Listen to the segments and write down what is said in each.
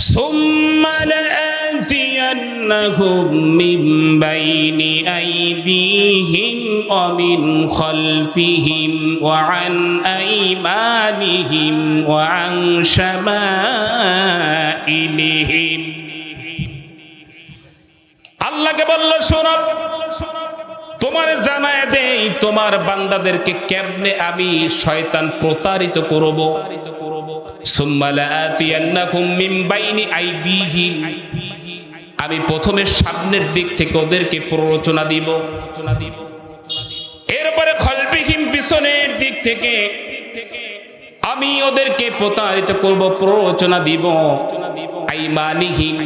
ثم لآتينهم من بين أيديهم ومن خلفهم وعن أيمانهم وعن شمائلهم আল্লাহকে বলল শোনো তোমার জানায় দেই তোমার বান্দাদেরকে কেমনে আমি শয়তান প্রতারিত করব আমি প্রথমে সামনের দিক থেকে ওদেরকে প্ররোচনা দিব। এরপরে খলবিহীন পিছনের দিক থেকে আমি ওদেরকে প্রতারিত করব, প্ররোচনা দিব। আইমানিহীন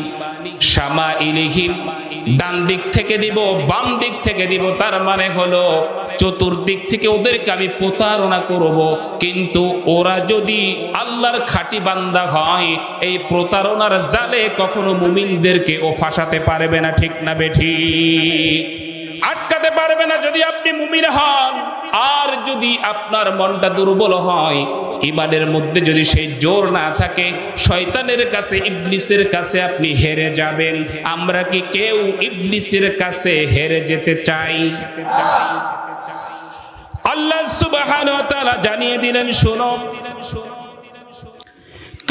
ডান দিক থেকে দিব, বাম দিক থেকে দিব, তার মানে হলো চতুর্দিক থেকে ওদেরকে আমি প্রতারণা করব। কিন্তু ওরা যদি আল্লাহর খাঁটি বান্দা হয়, এই প্রতারণার জালে কখনো মুমিনদেরকে ও ফাঁসাতে পারবে না, ঠিক না বেঠি? আটকাতে পারবে না যদি আপনি মুমিন হন। আর যদি আপনার মনটা দুর্বল হয়, ইমানের মধ্যে যদি সেই জোর না থাকে, শয়তানের কাছে, ইবলিসের কাছে আপনি হেরে যাবেন। আমরা কি কেউ ইবলিসের কাছে হেরে যেতে চাই? সুবহানাহু ওয়া তাআলা জানিয়ে দিলেন শুনো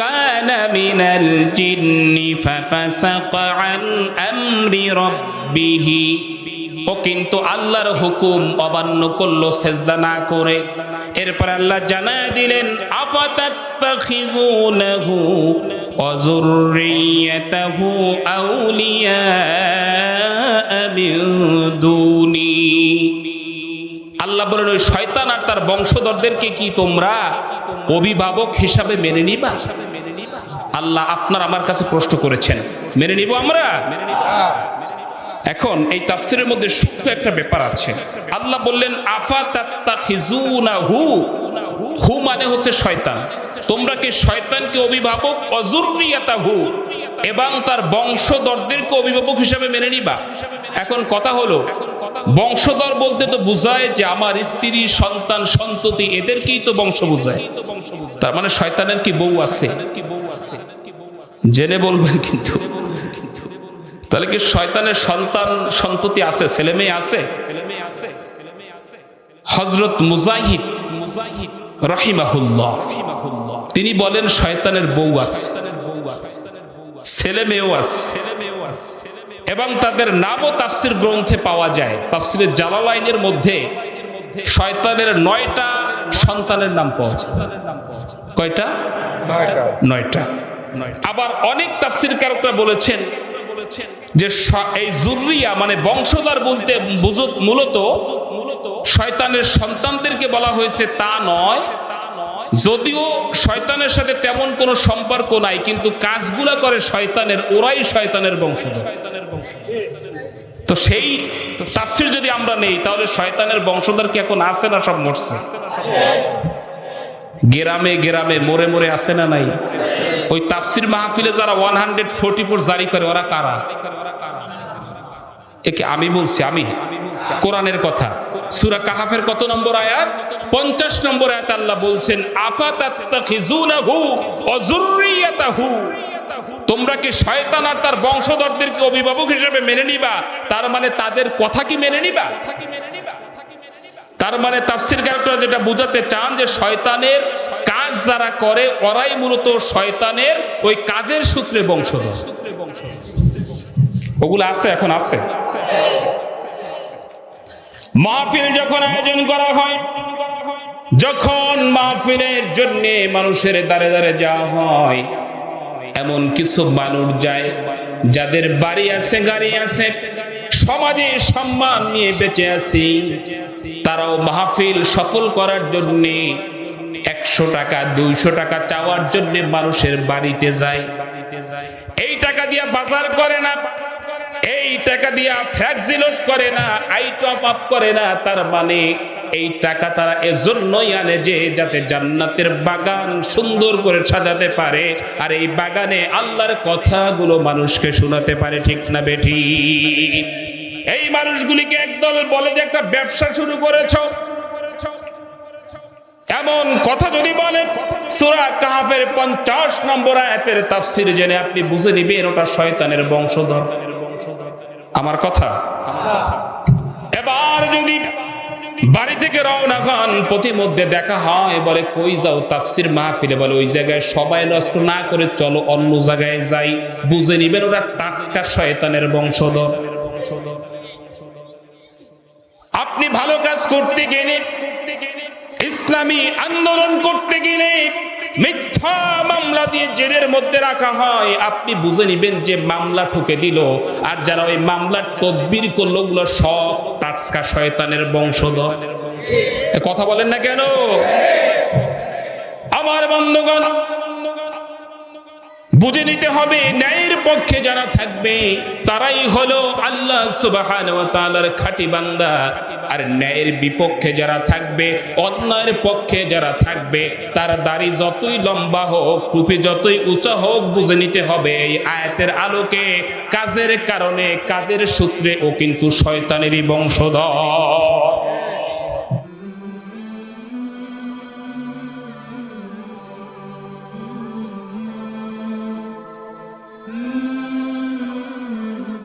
كان من الجن ففسق عن أمر ربه ও কিন্তু আল্লাহর হুকুম অমান্য করলো সেজদা না করে এরপর আল্লাহ জানায় দিলেন আফাতাত্তাখিযুনাহু ওয়া যুররিয়াতাহু আউলিয়া মিন দুনি আল্লাহ বলেন, ওই শয়তান আর তার বংশধরদেরকে কি তোমরা অভিভাবক হিসাবে মেনে নিবা? আল্লাহ আপনার আমার কাছে প্রশ্ন করেছেন। মেনে নিব আমরা? এখন এই তাফসিরের মধ্যে সূক্ষ্ম একটা ব্যাপার আছে। আল্লাহ বললেন, আফা তাত্তাখিজুনা হু। মানে হচ্ছে শয়তান। তোমরা কি শয়তানকে অভিভাবক? অজুরিয়াতা হু। এবং তার বংশধরদেরকে অভিভাবক হিসাবে মেনে নিবা। এখন কথা হলো, বংশধর বলতে তো বুঝায় যে আমার স্ত্রী, সন্তান, সন্ততি, এদেরকেই তো বংশ বুঝায়। তার মানে শয়তানের কি বউ আছে? জেনে বলবেন কিন্তু। তাহলে কি শয়তানের সন্তান, সন্ততি আছে, ছেলে মেয়ে আছে? হজরত মুজাহিদ মুজাহিদ রহিমাহুল্লাহ, তিনি বলেন শয়তানের বউ আছে। ছেলে মেয়েও আছে। এবং তাদের নামও তাফসির গ্রন্থে পাওয়া যায়। তাফসিরের জালালাইনের মধ্যে শয়তানের নয়টা সন্তানের নাম পাওয়া যায়। কয়টা? নয়টা। আবার অনেক তাফসির কারকরা বলেছেন যে এই জুরিয়া মানে বংশধর বলতে মূলত শয়তানের সন্তানদেরকে বলা হয়েছে তা নয় যদিও শয়তানের সাথে তেমন কোনো সম্পর্ক নাই, কিন্তু কাজগুলা করে শয়তানের, ওরাই শয়তানের বংশধর। তো সেই তাফসির যদি আমরা নেই, তাহলে শয়তানের বংশধর কি এখন আছে না সব মরছে? গেরামে গেরামে, মোরে মোরে আছে না নাই? ওই তাফসির মাহফিলে যারা ওয়ান হান্ড্রেড ফোরটি ফোর জারি করে, ওরা কারা? একে আমি বলছি, আমি, কোরআনের কথা। সুরা কাহাফের কত নম্বর আয়াত? পঞ্চাশ নম্বর আয়াত আল্লাহ বলছেন তোমরা কি শয়তান আর তার বংশধরদেরকে অভিভাবক হিসেবে মেনে নিবা? তার মানে তাদের কথা কি মেনে নিবা? তার মানে তাফসির কারকরা যেটা বুঝাতে চান যে শয়তানের কাজ যারা করে, ওরাই মূলত শয়তানের ওই কাজের সূত্রে বংশধর। ওগুলো আছে, এখন আছে। মাহফিল যখন আয়োজন করা হয়, যখন মাহফিলের জন্য মানুষের দাঁড়ে দাঁড়ে যাওয়া হয়, এমন কিছু মানুষ যায়, যাদের বাড়ি আছে, গাড়ি আছে, সমাজে সম্মান নিয়ে বেঁচে আছি, তারাও মাহফিল সফল করার জন্য একশো টাকা, দুইশো টাকা চাওয়ার জন্য মানুষের বাড়িতে যায়। টাকা দিয়া ফ্যাক্সি লোড করে না, আই টপ আপ করে না, তার মানে এই টাকা তারা এজন্যই আনে যে যাতে জান্নাতের বাগান সুন্দর করে সাজাতে পারে। আর এই বাগানে আল্লাহর কথাগুলো মানুষকে শোনাতে পারে, ঠিক না বেঠি? এই মানুষগুলিকে একদল বলে যে একটা ব্যবসা শুরু করেছ। এমন কথা যদি বলে, সূরা কাহাফের 50 নম্বর আয়াতের তাফসীর জেনে আপনি বুঝে নিবেন, ওটা শয়তানের বংশধর। আমার কথা। এবার যদি বাড়ি থেকে রওনা খান প্রতিমধ্যে দেখা হয় বলে, কই যাও তাফসির মাহফিলে? বলে, ওই জায়গায় সবাই নষ্ট না করে চলো অন্য জায়গায় যাই। বুঝে নিবেন, ওরা টাটকা শয়তানের বংশধর। আপনি ভালো কাজ করতে গেলে, ইসলামী আন্দোলন করতে গেলে মিথ্যা মামলা দিয়ে জেলের মধ্যে রাখা হয়। আপনি বুঝে নিবেন যে মামলা ঠুকে দিল। আর যারা ওই মামলার তদবির করল, ওগুলো সব টাটকা শয়তানের বংশধর। কথা বলেন না কেন? আমার বন্ধুগণ বুঝে নিতে হবে, ন্যায়ের পক্ষে যারা থাকবে, তারাই হলো আল্লাহ সুবহানাহু ওয়া তাআলার খাঁটি বান্দা। আর ন্যায়ের বিপক্ষে যারা থাকবে, অন্যায়ের পক্ষে যারা থাকবে, তার দাড়ি যতই লম্বা হোক, টুপি যতই উঁচা হোক, বুঝে নিতে হবে এই আয়াতের আলোকে। কাজের কারণে, কাজের সূত্রে ও কিন্তু শয়তানেরই বংশধর।